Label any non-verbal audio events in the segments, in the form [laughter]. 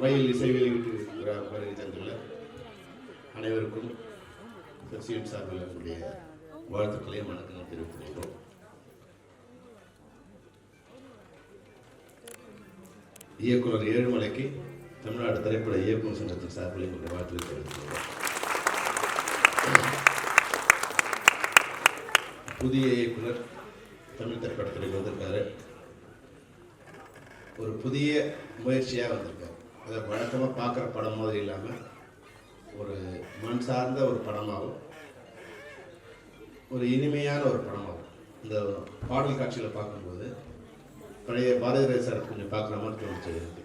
வயல் இசை வெளியீட்டு விழா தந்துள்ள அனைவருக்கும் சசியம் சார்பில் என்னுடைய வாழ்த்துக்களையும் வணக்கங்கள் தெரிவித்துக் இயக்குனர் ஏழுமலைக்கு தமிழ்நாடு திரைப்பட இயக்குனர் சங்கத்தின் சார்பில் எங்களுடைய வாழ்த்துக்களை தெரிவித்துக் புதிய இயக்குனர் தமிழ் திரைப்படத்துறைக்கு வந்திருக்காரு. ஒரு புதிய முயற்சியாக வந்திருக்காரு. அதை வழக்கமாக பார்க்குற படம் மாதிரி இல்லாமல் ஒரு மண் சார்ந்த ஒரு படமாகவும் ஒரு இனிமையான ஒரு படமாகும் இந்த பாடல் காட்சியில் பார்க்கும்போது பழைய பாரதிராஜ் சார் கொஞ்சம் பார்க்குற மாதிரி தோணுச்சு எனக்கு.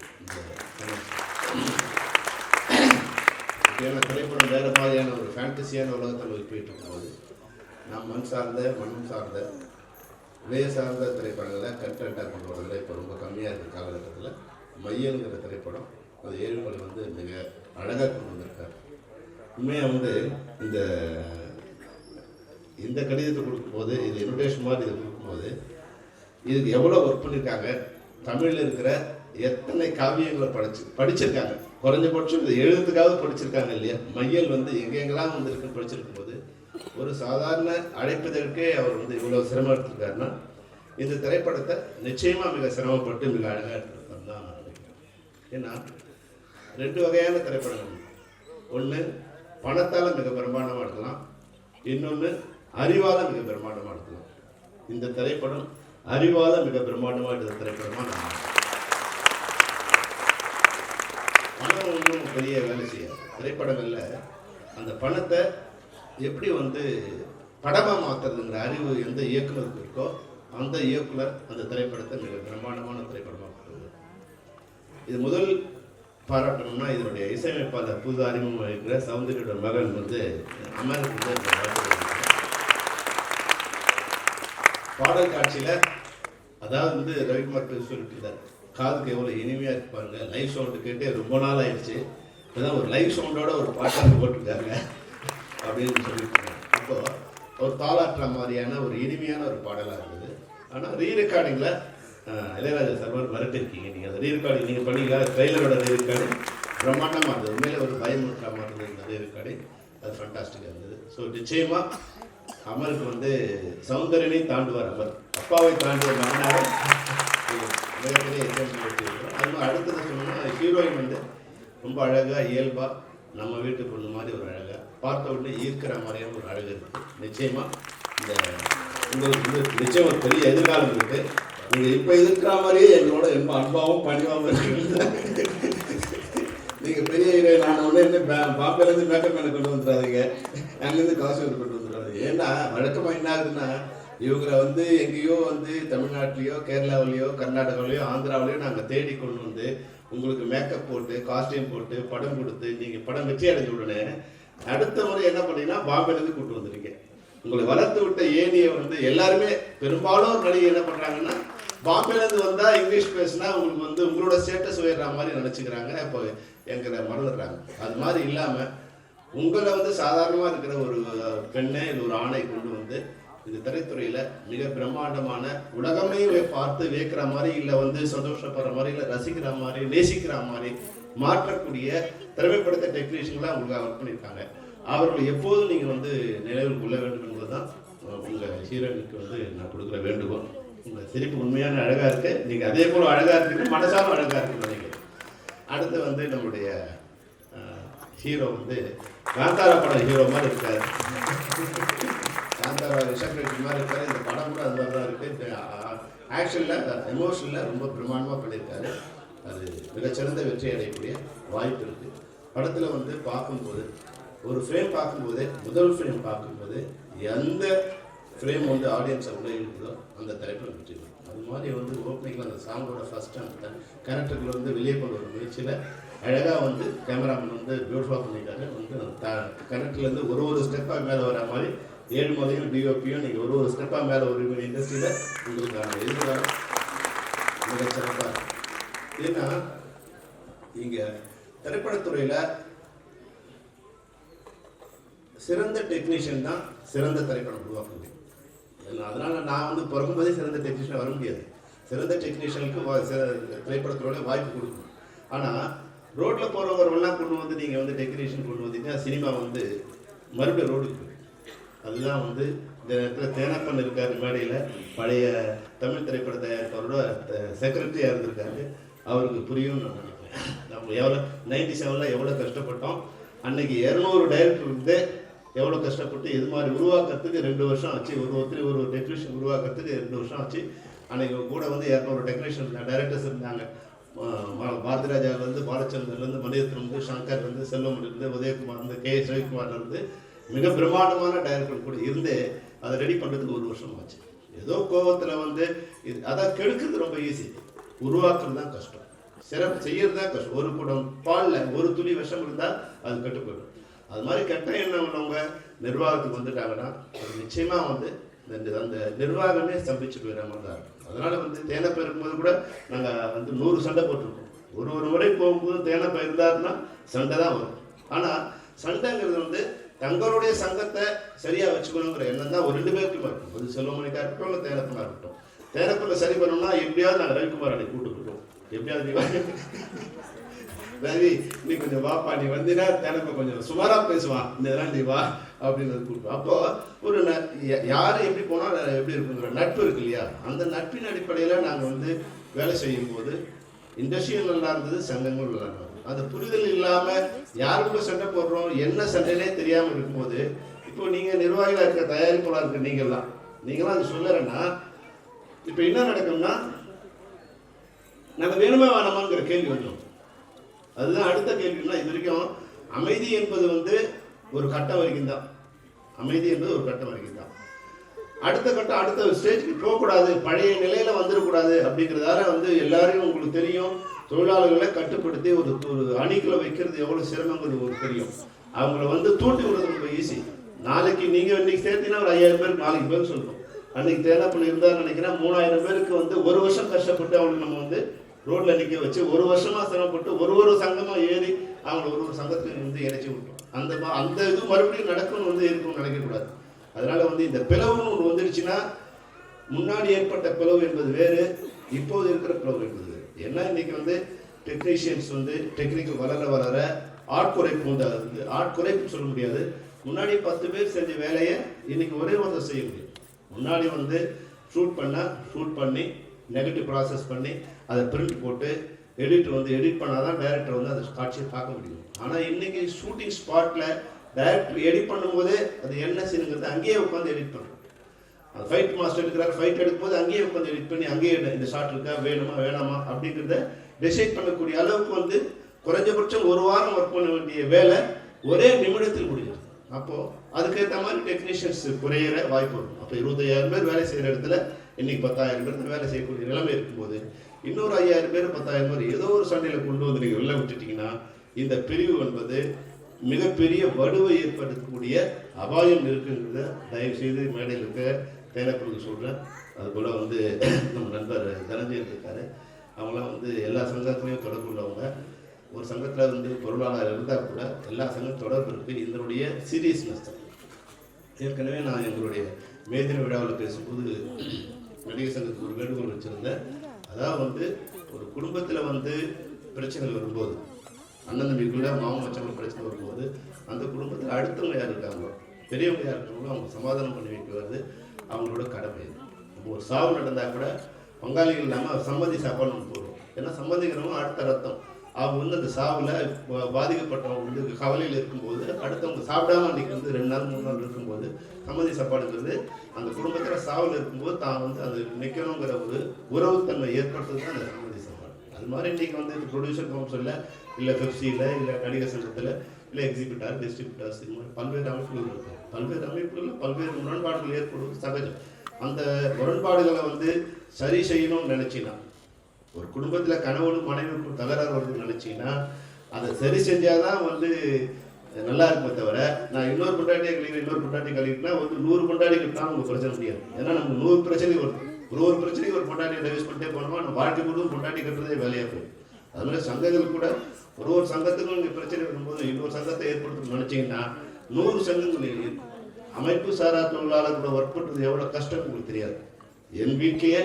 ஏன்னா திரைப்படம் வேறு மாதிரியான ஒரு ஃபேண்டசியான உலகத்தில் போயிட்டு இருக்கும்போது நான் மண் சார்ந்த மண் சார்ந்த விலை சார்ந்த திரைப்படங்களை கண்டென்ட்டாக கொண்டு வரதில் இப்போ ரொம்ப கம்மியாக இருக்கிற காலகட்டத்தில் மையங்கிற திரைப்படம் அது ஏழுமலை வந்து மிக அழகாக கொண்டு வந்திருக்கார். உண்மையாக வந்து இந்த இந்த கடிதத்தை கொடுக்கும்போது இது இன்விடேஷன் மாதிரி இதை கொடுக்கும்போது இதுக்கு எவ்வளோ ஒர்க் பண்ணியிருக்காங்க தமிழில் இருக்கிற எத்தனை காவியங்களை படிச்சு படிச்சிருக்காங்க. குறைஞ்சபட்சம் இதை எழுத்துக்காவது படிச்சிருக்காங்க இல்லையா? மையல் வந்து எங்கெங்கெல்லாம் வந்திருக்குன்னு படிச்சிருக்கும் போது ஒரு சாதாரண அழைப்பதற்கே அவர் வந்து இவ்வளோ சிரமம் எடுத்திருக்காருன்னா இந்த திரைப்படத்தை நிச்சயமாக மிக சிரமப்பட்டு மிக அழகாக எடுத்திருக்காரு தான் நான் நினைக்கிறேன். ஏன்னா ரெண்டு வகையான திரைப்படங்கள். ஒன்று பணத்தால் மிக பிரம்மாண்டமாக எடுக்கலாம் இன்னொன்று அறிவால் மிக பிரம்மாண்டமாக எடுக்கலாம் இந்த திரைப்படம் அறிவால் மிக பிரம்மாண்டமாக எடுத்த திரைப்படமாக நான் பணம் ஒன்றும் பெரிய வேலை செய்யாது. திரைப்படங்களில் அந்த பணத்தை எப்படி வந்து படமாக மாற்றுறதுங்கிற அறிவு எந்த இயக்குநருக்கு இருக்கோ அந்த இயக்குனர் அந்த திரைப்படத்தை மிக பிரம்மாண்டமான திரைப்படமாக இது முதல் பாராட்டணும்னா இதனுடைய இசையமைப்பாளர் புது அறிமுகம் இருக்கிற சௌந்தரியோட மகன் வந்து அமெரிக்க பாடல் காட்சியில் அதாவது வந்து ரவிக்குமார் பேர் சொல்லிட்டு காதுக்கு எவ்வளோ இனிமையாக இருப்பாங்க லைவ் சவுண்டு கேட்டு ரொம்ப நாள் ஆயிடுச்சு. இப்போதான் ஒரு லைவ் சவுண்டோட ஒரு பாட்டாக போட்டிருக்காங்க அப்படின்னு சொல்லியிருக்காங்க இப்போது ஒரு தாளாட்டுற மாதிரியான ஒரு இனிமையான ஒரு பாடலாக இருந்தது ஆனால் ரீ ரெக்கார்டிங்கில் இளையராஜா சர்வர் மிரட்டிருக்கீங்க. நீங்கள் அந்த ரீ நீங்கள் பண்ணிக்கலாம் ட்ரெய்லரோட ரீ ரெக்கார்டிங் பிரம்மாண்டமாக இருந்தது. உண்மையில் ஒரு பயமுறுத்துற மாதிரி இருந்தது இந்த ரீ அது ஃபண்டாஸ்டிக்காக இருந்தது. ஸோ நிச்சயமாக அமருக்கு வந்து சௌந்தரனை தாண்டுவார் அமர். அப்பாவை தாண்டிய மகனாக ஒரு எக்ஸாம்பிள் அது மாதிரி அடுத்தது சொன்னால் ஹீரோயின் வந்து ரொம்ப அழகாக இயல்பாக நம்ம வீட்டு பொண்ணு மாதிரி ஒரு அழகாக பார்த்த உடனே ஈர்க்கிற மாதிரியான ஒரு அழகு இருக்குது நிச்சயமாக இந்த உங்களுக்கு வந்து நிச்சயம் ஒரு பெரிய எதிர்காலம் இருக்குது நீங்கள் இப்போ இருக்கிற மாதிரியே எங்களோட ரொம்ப அன்பாவும் பணிவாகவும் இருக்கீங்க நீங்கள் பெரிய ஹீரோயின் ஆன உடனே என்ன பாம்பேலேருந்து மேக்கப் மேலே கொண்டு வந்துடாதீங்க அங்கேருந்து காசூர் கொண்டு வந்துடாதீங்க ஏன்னா வழக்கமாக என்ன ஆகுதுன்னா இவங்களை வந்து எங்கேயோ வந்து தமிழ்நாட்டிலையோ கேரளாவிலையோ கர்நாடகாவிலையோ ஆந்திராவிலையோ நாங்கள் தேடி கொண்டு வந்து உங்களுக்கு மேக்கப் போட்டு காஸ்டியூம் போட்டு படம் கொடுத்து நீங்கள் படம் வெற்றி அடைஞ்ச உடனே அடுத்த முறை என்ன பண்ணீங்கன்னா பாம்பேலேருந்து கூட்டு வந்துருக்கீங்க. உங்களை வளர்த்து விட்ட ஏனியை வந்து எல்லாருமே பெரும்பாலும் நடிகை என்ன பண்ணுறாங்கன்னா பாம்பேலேருந்து வந்தால் இங்கிலீஷ் பேசினா உங்களுக்கு வந்து உங்களோட ஸ்டேட்டஸ் உயர்ற மாதிரி நினச்சிக்கிறாங்க. இப்போ எங்களை மறந்துடுறாங்க. அது மாதிரி இல்லாமல் உங்களை வந்து சாதாரணமாக இருக்கிற ஒரு பெண்ணை இல்லை ஒரு ஆணை கொண்டு வந்து இந்த திரைத்துறையில் மிக பிரம்மாண்டமான உலகமே பார்த்து வியக்கிற மாதிரி இல்லை வந்து சந்தோஷப்படுற மாதிரி இல்லை ரசிக்கிற மாதிரி நேசிக்கிற மாதிரி மாற்றக்கூடிய திறமைப்படுத்த டெக்னீஷியன்லாம் உங்களுக்கு ஒர்க் பண்ணியிருக்காங்க. அவர்கள் எப்போதும் நீங்கள் வந்து நினைவில் கொள்ள வேண்டும் என்பதுதான் உங்கள் ஹீரோயினுக்கு வந்து நான் கொடுக்குற வேண்டுகோள். சிரிப்பு உண்மையான அழகாக இருக்கு. நீங்கள் அதே போல் அழகாக இருக்கு. மனசாலும் அழகாக இருக்குன்னு நினைக்கிறேன் அடுத்து வந்து நம்மளுடைய ஹீரோ வந்து காந்தாரா படம் ஹீரோ மாதிரி இருக்காரு. காந்தாரா ரிஷப்ரெட்டி மாதிரி இருக்காரு. இந்த படம் கூட அது மாதிரி தான் இருக்கு ஆக்ஷனில் எமோஷனில் ரொம்ப பிரமாண்டமாக பண்ணியிருக்காரு. அது மிகச்சிறந்த வெற்றி அடையக்கூடிய வாய்ப்பு இருக்கு. படத்தில் வந்து பார்க்கும்போது ஒரு ஃப்ரேம் பார்க்கும்போது முதல் ஃப்ரேம் பார்க்கும்போது எந்த ஃப்ரேம் வந்து ஆடியன்ஸை உள்ள இருக்குதோ அந்த திரைப்படம் வெற்றி பெறும். அது மாதிரி வந்து ஓப்பனிங்கில் அந்த சாங்கோட ஃபஸ்ட் அந்த கேரக்டர்கள் வந்து வெளியே கொண்டு வர முயற்சியில் அழகாக வந்து கேமராமேன் வந்து பியூட்டிஃபாக பண்ணியிருக்காரு வந்து த கனெக்ட்லேருந்து ஒரு ஒரு ஸ்டெப்பாக மேலே வர மாதிரி ஏழு ஏழுமலையும் டிஓபியும் நீங்கள் ஒரு ஒரு ஸ்டெப்பாக மேலே ஒரு இண்டஸ்ட்ரியில் உங்களுக்கான எதிர்காலம் மிக சிறப்பாக இருக்கும் ஏன்னா இங்கே திரைப்படத்துறையில் சிறந்த டெக்னீஷியன் தான் சிறந்த திரைப்படம் உருவாக்க முடியும் அதனால நான் வந்து பிறக்கும்போதே சிறந்த டெக்னீஷியன் வர முடியாது. சிறந்த டெக்னீஷியனுக்கு வா- வாய்ப்பு கொடுக்கணும். ஆனால் ரோட்ல போறவங்கெல்லாம் கொண்டு வந்து நீங்க வந்து டெக்னீஷியன் கொண்டு வந்தீங்கன்னா சினிமா வந்து மறுபடியும் ரோடுக்கு அதுதான் வந்து இந்த நேரத்தில் தேனப்பன் இருக்காரு மேடையில் பழைய தமிழ் திரைப்பட தயாரிப்பாரோட செக்ரட்டரியாக இருந்திருக்காரு. அவருக்கு புரியும்னு நான் நினைக்கிறேன். நம்ம எவ்வளோ நைன்டி செவனில் எவ்வளோ கஷ்டப்பட்டோம். அன்னைக்கு இரநூறு டைரக்டர் இருந்து எவ்வளோ கஷ்டப்பட்டு இது மாதிரி உருவாக்குறதுக்கு ரெண்டு வருஷம் ஆச்சு. ஒரு ஒருத்தர் ஒரு டெக்ரேஷன் உருவாக்குறதுக்கு ரெண்டு வருஷம் ஆச்சு. அன்னைக்கு கூட வந்து இரநூறு டெக்ரேஷன் டைரக்டர்ஸ் இருந்தாங்க பாரதிராஜாவிலேருந்து பாலச்சந்திரன்லேருந்து மணிரத்னம் சங்கர் வந்து செல்வமணிலேருந்து உதயகுமார் இருந்து கே. ரவிக்குமார்லேருந்து மிக பிரம்மாண்டமான டைரக்டர் கூட இருந்து அதை ரெடி பண்ணுறதுக்கு ஒரு வருஷம் ஆச்சு. ஏதோ கோபத்தில் வந்து இது அதான் கெடுக்கிறது ரொம்ப ஈஸி உருவாக்குறது தான் கஷ்டம். சிறப்பு செய்யறது தான் கஷ்டம். ஒரு குடம் பாலில் ஒரு துளி விஷம் இருந்தால் அது கெட்டு போயிடும். அது மாதிரி கெட்ட எண்ணம் உள்ளவங்க நிர்வாகத்துக்கு வந்துட்டாங்கன்னா அது நிச்சயமாக வந்து இந்த அந்த நிர்வாகமே ஸ்தம்பிச்சு போயிட மாதிரி தான் இருக்கும். அதனால வந்து தேனப்பை இருக்கும்போது கூட நாங்கள் வந்து நூறு சண்டை போட்டிருக்கோம். ஒரு ஒரு முறை போகும்போது தேனப்பை இருந்தாருன்னா சண்டை தான் வரும். ஆனால் சண்டைங்கிறது வந்து தங்களுடைய சங்கத்தை சரியாக வச்சுக்கணுங்கிற எண்ணம் தான் ஒரு ரெண்டு பேருக்குமா இருக்கும். அது செல்வமணிக்காக இருக்கட்டும் இல்லை தேனப்பனாக இருக்கட்டும். தேனப்பனை சரி பண்ணணும்னா எப்படியாவது நாங்கள் ரவிக்குமார் அன்னைக்கு கூட்டுக்கிட்டோம் எப்படியாவது ரவி நீ கொஞ்சம் வாப்பா நீ வந்தீங்கன்னா தேனப்ப கொஞ்சம் சுமாரா பேசுவான். இந்த இதெல்லாம் நீ வா அப்படின்னு கூப்பிட்டு அப்போ ஒரு ந- யா- எப்படி போனால் எப்படி இருக்குங்கிற நட்பு இருக்கு இல்லையா? அந்த நட்பின் அடிப்படையில் நாங்கள் வந்து வேலை செய்யும் போது இண்டஸ்ட்ரியும் நல்லா இருந்தது சங்கங்களும் நல்லா இருந்தது. அந்த புரிதல் இல்லாமல் யாருக்குள்ள சண்டை போடுறோம் என்ன சண்டைனே தெரியாமல் இருக்கும்போது இப்போ நீங்கள் நிர்வாகிகளாக இருக்க தயாரிப்பாளர் இருக்க நீங்கள்லாம் நீங்களாம் அது சொல்லலைன்னா இப்போ என்ன நடக்கும்னா நாங்கள் வேணுமா வேணாமாங்கிற கேள்வி வந்துடும் அதுதான் அடுத்த கேள்வினா இது வரைக்கும் அமைதி என்பது வந்து ஒரு கட்டம் வரைக்கும் தான். அமைதி என்பது ஒரு கட்டம் வரைக்கும் தான். அடுத்த கட்டம் அடுத்த ஸ்டேஜ்க்கு போகக்கூடாது. பழைய நிலையில வந்துடக்கூடாது அப்படிங்கிறதால வந்து எல்லாரையும் உங்களுக்கு தெரியும். தொழிலாளர்களை கட்டுப்படுத்தி ஒரு ஒரு அணிக்குள்ள வைக்கிறது எவ்வளவு சிரமங்கிறது உங்களுக்கு தெரியும். அவங்கள வந்து தூண்டி விடுறது ரொம்ப ஈஸி நாளைக்கு நீங்க இன்னைக்கு சேர்த்தீங்கன்னா ஒரு ஐயாயிரம் பேருக்கு நாளைக்கு பேர் சொல்லணும் அன்னைக்கு தேனாப்பள்ளி இருந்தார் நினைக்கிறேன் மூணாயிரம் பேருக்கு வந்து ஒரு வருஷம் கஷ்டப்பட்டு அவங்களுக்கு நம்ம வந்து ரோட்ல நிக்க வச்சு ஒரு வருஷமா சிரமப்பட்டு ஒரு ஒரு சங்கமா ஏறி அவங்கள ஒரு ஒரு சங்கத்துக்கு வந்து இணைச்சி விட்டோம். அந்த அந்த இது மறுபடியும் நடக்கணும் வந்து இருக்கணும்னு நினைக்கக்கூடாது அதனால வந்து இந்த பிளவுன்னு ஒன்று வந்துடுச்சுன்னா முன்னாடி ஏற்பட்ட பிளவு என்பது வேறு இப்போது இருக்கிற பிளவு என்பது வேறு. ஏன்னா இன்னைக்கு வந்து டெக்னீஷியன்ஸ் வந்து டெக்னிக்கல் வளர வளர ஆட்குறைப்பு வந்து அது ஆட்குறைப்புன்னு சொல்ல முடியாது. முன்னாடி பத்து பேர் செஞ்ச வேலையை இன்னைக்கு ஒரே ஒருத்தர் செய்ய முடியும். முன்னாடி வந்து ஷூட் பண்ணால் ஷூட் பண்ணி நெகட்டிவ் ப்ராசஸ் பண்ணி அதை பிரிண்ட் போட்டு எடிட் வந்து எடிட் பண்ணால் தான் டைரக்டர் வந்து அந்த காட்சியை பார்க்க முடியும். ஆனால் இன்றைக்கி ஷூட்டிங் ஸ்பாட்டில் டைரக்டர் எடிட் பண்ணும்போதே அது என்ன சீனுங்கிறது அங்கேயே உட்காந்து எடிட் பண்ணுறோம் அந்த ஃபைட் மாஸ்டர் எடுக்கிறார் ஃபைட் எடுக்கும்போது அங்கேயே உட்காந்து எடிட் பண்ணி அங்கேயே இந்த- ஷாட் இருக்கா வேணுமா வேணாமா அப்படிங்கிறத டிசைட் பண்ணக்கூடிய அளவுக்கு வந்து குறைஞ்சபட்சம் ஒரு வாரம் ஒர்க் பண்ண வேண்டிய வேலை ஒரே நிமிடத்தில் முடிஞ்சிடும் அப்போது அதுக்கேற்ற மாதிரி டெக்னீஷியன்ஸ் குறையிற வாய்ப்பு வரும். அப்போ இருபத்தையாயிரம் பேர் வேலை செய்கிற இடத்துல இன்னைக்கு பத்தாயிரம் பேர் வேலை செய்யக்கூடிய நிலைமை இருக்கும்போது இன்னொரு ஐயாயிரம் பேர் பத்தாயிரம் பேர் ஏதோ ஒரு சண்டையில் கொண்டு வந்து நீங்கள் வெளில விட்டுட்டீங்கன்னா இந்த பிரிவு என்பது மிகப்பெரிய வடுவை ஏற்படுத்தக்கூடிய அபாயம் இருக்குங்கிறத தயவு செய்து மேடையில் இருக்க தேனப்பனுக்கு சொல்கிறேன் அதுபோல் வந்து நம்ம நண்பர் தனஞ்சயன் இருக்காரு. அவங்களாம் வந்து எல்லா சங்கத்துலேயும் தொடர்பு உள்ளவங்க. ஒரு சங்கத்தில் வந்து பொருளாளர் இருந்தால் கூட எல்லா சங்கம் தொடர்பு இருக்குது இதனுடைய சீரியஸ்னஸ் தான் ஏற்கனவே நான் எங்களுடைய மேதின விழாவில் பேசும்போது நடிகர் சங்கத்துக்கு ஒரு வேண்டுகோள் வச்சுருந்தேன். அதாவது வந்து ஒரு குடும்பத்தில் வந்து பிரச்சனைகள் வரும்போது அண்ணன் தம்பிக்குள்ள மாமன் மச்சவங்க பிரச்சனை வரும்போது அந்த குடும்பத்தில் அடுத்தவங்க யார் இருக்காங்களோ பெரியவங்க யார் இருக்காங்களோ அவங்க சமாதானம் பண்ணி வைக்கிறது அவங்களோட கடமை. நம்ம ஒரு சாவு நடந்தால் கூட பங்காளிகள் இல்லாமல் சம்மதி சாப்பாடு நம்ம போடுவோம் ஏன்னா சம்மதிக்கிறவங்க அடுத்த ரத்தம். அவங்க வந்து அந்த சாவில் பாதிக்கப்பட்டவங்க வந்து கவலையில் இருக்கும்போது அடுத்தவங்க சாப்பிடாம அன்றைக்கி வந்து ரெண்டு நாள் மூணு நாள் இருக்கும்போது சம்மதி சாப்பாடுங்கிறது அந்த குடும்பத்தில் சாவில் இருக்கும்போது தான் வந்து அது நிற்கணுங்கிற ஒரு உறவுத்தன்மை ஏற்படுத்துறது தான் அந்த சம்மதி சாப்பாடு. அது மாதிரி இன்றைக்கி வந்து ப்ரொடியூசர் கவுன்சிலில் இல்லை பெப்சியில் இல்லை நடிகர் சங்கத்தில் இல்லை எக்ஸிபிட்டார் டிஸ்ட்ரிபியூட்டர்ஸ் இது மாதிரி பல்வேறு அமைப்புகள் இருக்கும். பல்வேறு அமைப்புகளில் பல்வேறு முரண்பாடுகள் ஏற்படுவது சகஜம். அந்த முரண்பாடுகளை வந்து சரி செய்யணும்னு நினச்சினா ஒரு குடும்பத்தில் கணவனும் மனைவிக்கும் தகராறு வருதுன்னு நினச்சிங்கன்னா அதை சரி செஞ்சாதான் வந்து நல்லா இருக்குமே தவிர நான் இன்னொரு கொண்டாட்டியை கழிக்கிறேன் இன்னொரு பொண்டாட்டி கழிக்கிறேன்னா வந்து நூறு பொண்டாட்டி தான் உங்களுக்கு பிரச்சனை முடியாது. ஏன்னா நமக்கு நூறு பிரச்சனை வருது. ஒரு ஒரு பிரச்சனைக்கு ஒரு பொண்டாட்டியை டைவர்ஸ் பண்ணிட்டே போனோமா நம்ம வாழ்க்கை முழுவதும் பொண்டாட்டி கட்டுறதே வேலையாக போயிடும் அதனால சங்கங்கள் கூட ஒரு ஒரு சங்கத்துக்கும் இங்கே பிரச்சனை வரும்போது இன்னொரு சங்கத்தை ஏற்படுத்தணும்னு நினச்சிங்கன்னா நூறு சங்கங்கள் அமைப்பு சாரா தொழிலாளர்களோட ஒர்க் பண்ணுறது எவ்வளோ கஷ்டம் உங்களுக்கு தெரியாது. என் வீட்லேயே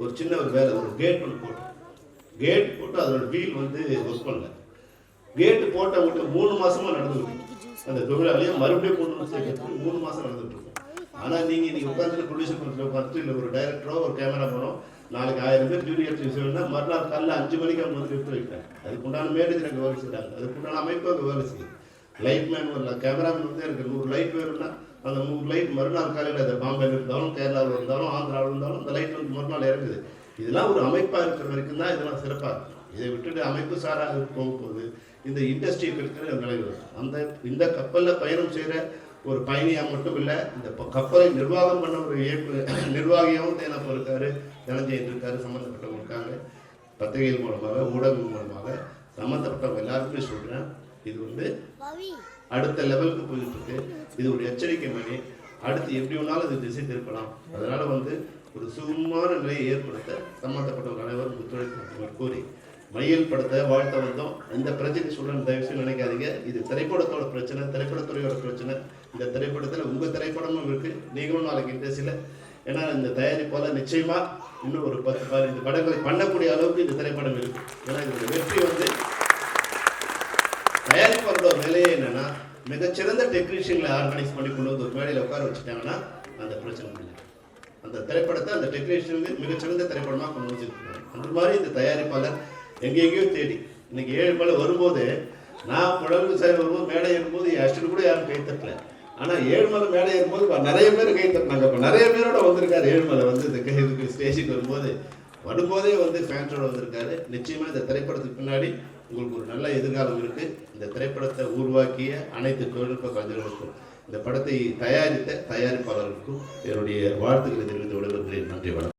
ஒரு சின்ன ஒரு வேலை ஒரு கேட் ஒன்று போட்டோம். கேட் போட்டு அதோட வீல் வந்து ஒர்க் பண்ணல. கேட்டு போட்ட விட்டு மூணு மாசமா நடந்துருக்கு. அந்த தொழிலாளியை மறுபடியும் மூணு மாசம் சேர்க்கறதுக்கு மூணு மாசம் நடந்துட்டு இருக்கும் ஆனா நீங்க இன்னைக்கு உட்காந்துட்டு ப்ரொடியூசர் பண்ணுற பார்த்துட்டு இல்லை ஒரு டைரக்டரோ ஒரு கேமரா போனோம் நாளைக்கு ஆயிரம் பேர் ஜூனியர் செய்யணும்னா மறுநாள் காலைல அஞ்சு மணிக்கு அவங்க வந்து எடுத்து வைக்கிறாங்க. அதுக்கு உண்டான மேனேஜர் அங்கே வேலை செய்யறாங்க அதுக்கு உண்டான அமைப்பு அங்கே வேலை செய்யுது. லைட் மேன் வரல கேமராமேன் வந்து எனக்கு நூறு லைட் வேணும்னா அந்த மூணு லைட் மறுநாள் காலையில் அது பாம்பேல இருந்தாலும் கேரளாவில் இருந்தாலும் ஆந்திராவில் இருந்தாலும் அந்த லைட் வந்து மறுநாள் இறங்குது. இதெல்லாம் ஒரு அமைப்பாக இருக்கிற வரைக்கும் தான் இதெல்லாம் சிறப்பாக இருக்கும். இதை விட்டுட்டு அமைப்பு சாராக போகும்போது இந்த இண்டஸ்ட்ரி இருக்கிற நிலைகள் அந்த இந்த கப்பலில் பயணம் செய்கிற ஒரு பயணியாக மட்டும் இல்லை இந்த கப்பலை நிர்வாகம் பண்ண ஒரு இயக்கு [coughs] நிர்வாகியாகவும் தேனப்ப இருக்காரு தனஞ்சயன் இருக்காரு சம்மந்தப்பட்டவங்க இருக்காங்க. பத்திரிகைகள் மூலமாக ஊடகம் மூலமாக சம்மந்தப்பட்டவங்க எல்லாருக்குமே சொல்கிறேன் இது வந்து அடுத்த லெவலுக்கு போயிட்டு இருக்கு இது ஒரு எச்சரிக்கை மணி. அடுத்து எப்படி வேணாலும் இது திசை திருப்பலாம். அதனால வந்து ஒரு சுகமான நிலையை ஏற்படுத்த சம்மந்தப்பட்டவர்கள் அனைவரும் ஒத்துழைப்பு கோரி மையல் படத்தை வாழ்த்த வந்தோம். இந்த பிரச்சனை சூழல் தயவு நினைக்காதீங்க. இது திரைப்படத்தோட பிரச்சனை திரைப்படத்துறையோட பிரச்சனை. இந்த திரைப்படத்தில் உங்கள் திரைப்படமும் இருக்கு. நீங்களும் நாளைக்கு சில ஏன்னா இந்த தயாரிப்பால் நிச்சயமாக இன்னும் ஒரு பத்து பதினைந்து படங்களை பண்ணக்கூடிய அளவுக்கு இந்த திரைப்படம் இருக்கு. ஏன்னா இதோட வெற்றி வந்து வேலையே என்னன்னா மிகச்சிறந்த டெக்னீஷியன்களை ஆர்கனைஸ் பண்ணி கொண்டு வந்து ஒரு மேடையில் உட்கார வச்சுட்டாங்கன்னா அந்த பிரச்சனை முடியும் அந்த திரைப்படத்தை அந்த டெக்னீஷியன் மிகச்சிறந்த திரைப்படமாக கொண்டு வச்சிருக்காங்க அந்த மாதிரி இந்த தயாரிப்பாளர் எங்கெங்கேயோ தேடி இன்னைக்கு ஏழு மலை வரும்போது நான் புழங்கு சார் வரும்போது மேடை ஏறும்போது என் அஷ்டன் கூட யாரும் கை தட்டல. ஆனால் ஏழுமலை மேடை ஏறும்போது நிறைய பேர் கை தட்டினாங்க. இப்போ நிறைய பேரோட வந்திருக்காரு. ஏழுமலை வந்து இந்த கை- இதுக்கு ஸ்டேஜுக்கு வரும்போது வரும்போதே வந்து ஃபேன்ஸோட வந்திருக்காரு. நிச்சயமாக இந்த திரைப்படத்துக்கு பின்னாடி உங்களுக்கு ஒரு நல்ல எதிர்காலம் இருக்குது இந்த திரைப்படத்தை உருவாக்கிய அனைத்து தொழில்நுட்ப கலைஞர்களுக்கும் இந்த படத்தை தயாரித்த தயாரிப்பாளர்களுக்கும் என்னுடைய வாழ்த்துக்களை தெரிவித்து விடுகிறேன் நன்றி வணக்கம்.